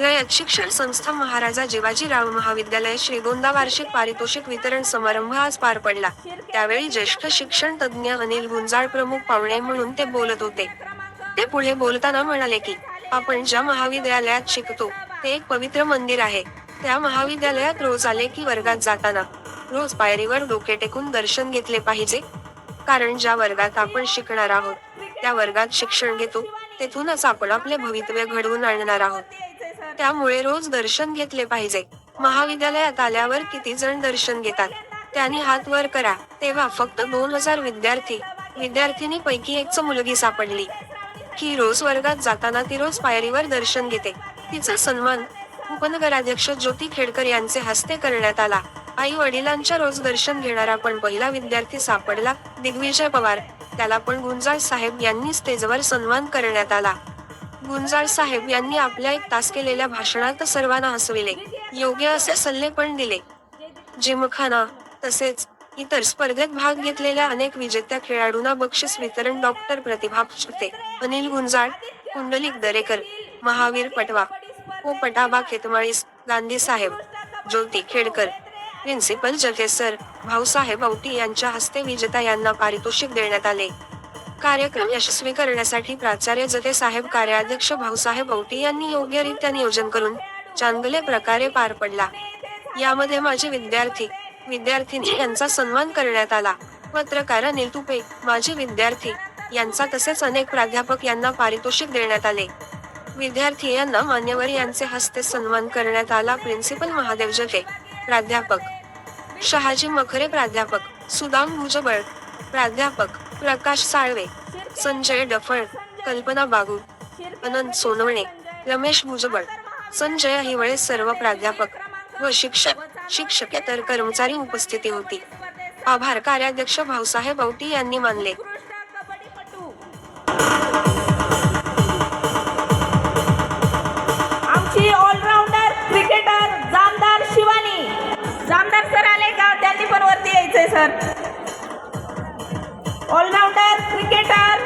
रयत शिक्षण संस्था महाराजा जिवाजीराव महाविद्यालय श्रीगोंदा वार्षिक पारितोषिक वितरण समारंभ आज पार पडला. त्यावेळी ज्येष्ठ शिक्षण तज्ज्ञ अनिल गुंजाळ प्रमुख पाहुणे म्हणून ते बोलत होते. ते पुढे बोलताना म्हणाले की आपण ज्या महाविद्यालयात शिकतो ते एक पवित्र मंदिर आहे. त्या महाविद्यालयात रोज आले की वर्गात जाताना रोज पायरीवर डोके टेकून दर्शन घेतले पाहिजे. कारण ज्या वर्गात आपण शिकणार आहोत त्या वर्गात शिक्षण घेतो तेथूनच आपण आपले भवितव्य घडवून आणणार आहोत. त्यामुळे रोज दर्शन घेतले पाहिजे. महाविद्यालयात आल्यावर किती जण दर्शन घेतात? त्यांनी हात वर करा. तेव्हा फक्त दोन हजार विद्यार्थी विद्यार्थिनी पैकी एकच मुलगी सापडली. ही रोज वर्गात जाताना ती रोज पायरीवर दर्शन घेते. तिचा सन्मान उपनगराध्यक्ष ज्योती खेडकर यांचे हस्ते करण्यात आला. आई वडिलांच्या रोज दर्शन घेणारा पण पहिला विद्यार्थी सापडला दिग्विजय पवार. त्याला पण गुंजाळ साहेब यांनी स्टेजवर सन्मान करण्यात आला. गुंजाळ साहेब यांनी आपल्या एक तास केलेल्या भाषणात सर्वांना हसविले. योग्य असे सल्ले पण दिले. जिमखाना तसेच इतर स्पर्धेत भाग घेतलेल्या अनेक विजेत्या खेळाडूंना बक्षीस वितरण डॉक्टर प्रतिभा पचुते अनिल गुंजाळ कुंडलिक दरेकर महावीर पटवा ओ पटाबा खेतमाळीस गांधी साहेब ज्योती खेडकर प्रिन्सिपल जगेसर भाऊसाहेब औटी यांच्या हस्ते विजेता यांना पारितोषिक देण्यात आले. कार्यक्रम यशस्वी करण्यासाठी प्राचार्य जते साहेब कार्याध्यक्ष भाऊसाहेब औटी यांनी योग्यरित्या नियोजन करून चांगले प्रकारे पार पडला. यामध्ये माझे विद्यार्थी विद्यार्थिनी यांचा सन्मान करण्यात आला. पत्रकार अनिल तुपे माजी विद्यार्थी यांचा तसेच अनेक प्राध्यापक यांना पारितोषिक देण्यात आले. विद्यार्थी यांना मान्यवर यांचे हस्ते सन्मान करण्यात आला प्रिन्सिपल महादेव जते प्राध्यापक. शहाजी मखरे प्राध्यापक सुदाम भुजबळ प्राध्यापक. प्रकाश साळवे संजय डफळ कल्पना बागू अनंत सोनवणे रमेश भुजबळ संजय हिवळे सर्व प्राध्यापक व शिक्षक शिक्षकेतर कर्मचारी उपस्थिती होती. आभार. कार्याध्यक्ष भाऊसाहेब औटी यांनी मानले. आमची allrounder cricketer Jamdar Shivani. Jamdar sir आले का? त्यांनी पण वरती यायचंय सर. ऑलराऊंडर क्रिकेटर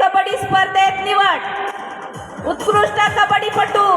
कबड्डी स्पर्धेत निवड. उत्कृष्ट कबड्डीपटू